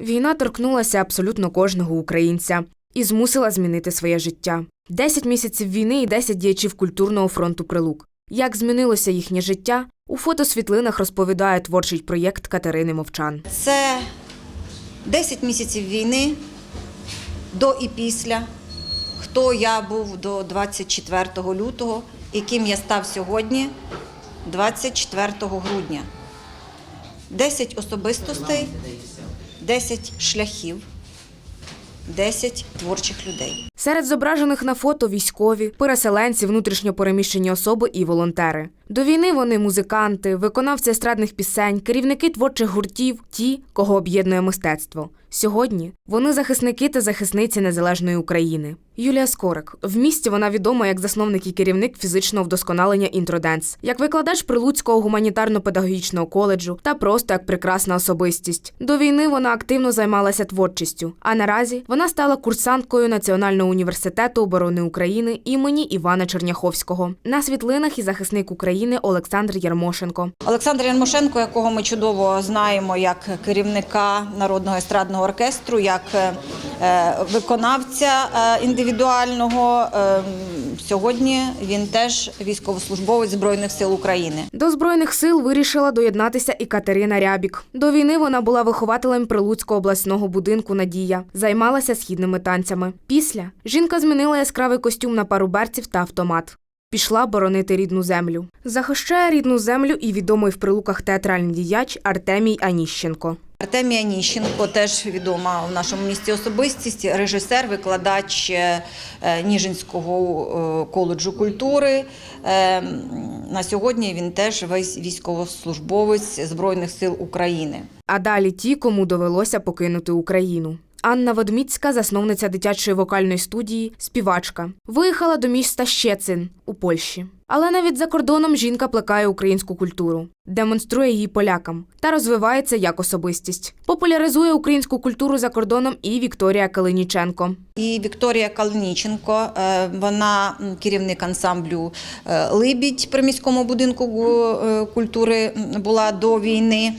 Війна торкнулася абсолютно кожного українця і змусила змінити своє життя. Десять місяців війни і 10 діячів культурного фронту Прилук. Як змінилося їхнє життя? У фотосвітлинах розповідає творчий проєкт Катерини Мовчан. Це 10 місяців війни до і після. Хто я був до 24 лютого, і ким я став сьогодні, 24 грудня. 10 особистостей, 10 шляхів, 10 творчих людей. Серед зображених на фото військові, переселенці, внутрішньопереміщені особи і волонтери. До війни вони музиканти, виконавці естрадних пісень, керівники творчих гуртів, ті, кого об'єднує мистецтво. Сьогодні вони захисники та захисниці незалежної України. Юлія Скорик. В місті вона відома як засновник і керівник фізичного вдосконалення інтроденс, як викладач Прилуцького гуманітарно-педагогічного коледжу та просто як прекрасна особистість. До війни вона активно займалася творчістю, а наразі вона стала курсанткою Національного університету оборони України імені Івана Черняховського. На світлинах і захисник України Олександр Ярмошенко. Олександр Янмошенко, якого ми чудово знаємо як керівника народного естрадного оркестру, як е, е, виконавця е, індивідуального. Сьогодні він теж військовослужбовець Збройних сил України. До збройних сил вирішила доєднатися і Катерина Рябік. До війни вона була вихователем Прилуцького обласного будинку Надія, займалася східними танцями. Після жінка змінила яскравий костюм на пару берців та автомат. Пішла боронити рідну землю. Захищає рідну землю і відомий в прилуках театральний діяч Артемій Аніщенко. Артемія Ніщенко теж відома в нашому місті особистість, режисер, викладач е, е, Ніжинського е, коледжу культури. На сьогодні він теж весь військовослужбовець Збройних сил України. А далі ті, кому довелося покинути Україну. Анна Ведміцька, засновниця дитячої вокальної студії, співачка, виїхала до міста Щецин у Польщі. Але навіть за кордоном жінка плекає українську культуру, демонструє її полякам та розвивається як особистість. Популяризує українську культуру за кордоном і Вікторія Калиніченко. І Вікторія Калніченко, е, вона керівник ансамблю е, Либідь при міському будинку е, культури була до війни.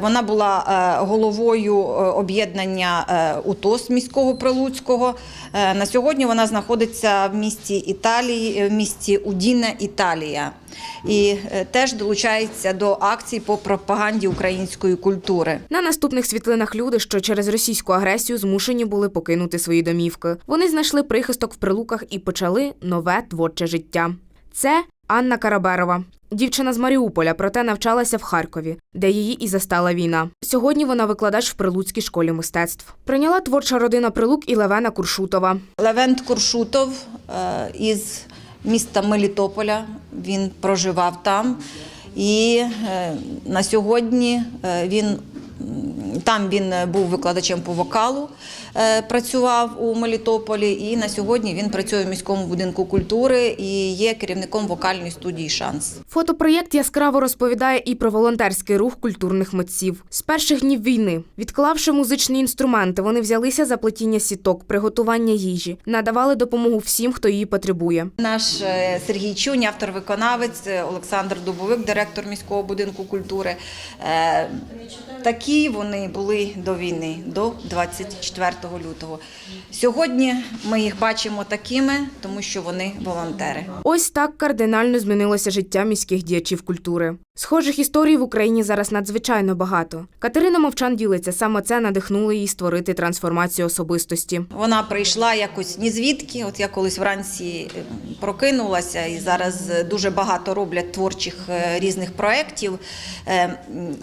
Вона була головою об'єднання УТОС міського Прилуцького. На сьогодні вона знаходиться в місті Італії, в місті Удіне, Італія. І е, теж долучається до акцій по пропаганді української культури. На наступних світлинах люди, що через російську агресію змушені були покинути свої домівки. Вони знайшли прихисток в прилуках і почали нове творче життя. Це Анна Караберова. Дівчина з Маріуполя, проте навчалася в Харкові, де її і застала війна. Сьогодні вона викладач в Прилуцькій школі мистецтв. Прийняла творча родина Прилук і Левена Куршутова. Левент Куршутов е, із міста Мелітополя. Він проживав там. І е, на сьогодні е, він там він був викладачем по вокалу, е, працював у Мелітополі. І на сьогодні він працює в міському будинку культури і є керівником вокальної студії Шанс. Фотопроєкт яскраво розповідає і про волонтерський рух культурних митців. З перших днів війни, відклавши музичні інструменти, вони взялися за плетіння сіток, приготування їжі, надавали допомогу всім, хто її потребує. Наш е, Сергій Чунь, автор-виконавець, е, Олександр Дубовик, директор міського будинку культури. Е, Такі вони були до війни, до 24 лютого. Сьогодні ми їх бачимо такими, тому що вони волонтери. Ось так кардинально змінилося життя міських діячів культури. Схожих історій в Україні зараз надзвичайно багато. Катерина Мовчан ділиться, саме це надихнуло її створити трансформацію особистості. Вона прийшла якось ні звідки. От я колись вранці е, прокинулася, і зараз е, дуже багато роблять творчих е, різних проєктів,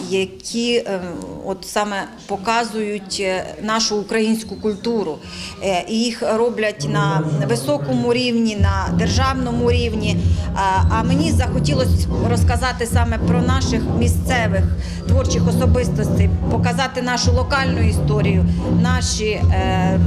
які от саме показують нашу українську культуру. Е, І їх роблять на високому рівні, на державному рівні. А- А мені захотілося розказати саме про наших місцевих творчих особистостей, показати нашу локальну історію, наші. е,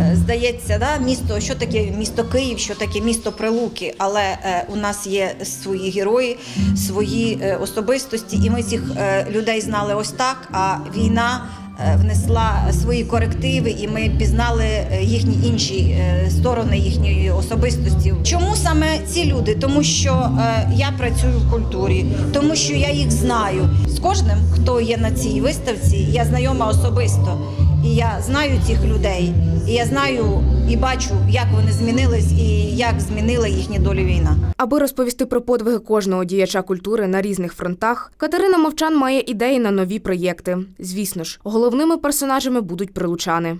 Е, Здається, да, місто, що таке місто Київ, що таке місто Прилуки, але е, у нас є свої герої, свої е, особистості, і ми цих е, людей знали ось так. А війна е, внесла свої корективи, і ми пізнали е, їхні інші е, сторони їхньої особистості. Чому саме ці люди? Тому що е, я працюю в культурі, тому що я їх знаю. З кожним, хто є на цій виставці, я знайома особисто. І я знаю цих людей, і я знаю і бачу, як вони змінились, і як змінила їхні долі війна. Аби розповісти про подвиги кожного діяча культури на різних фронтах, Катерина Мовчан має ідеї на нові проєкти. Звісно ж, головними персонажами будуть прилучани.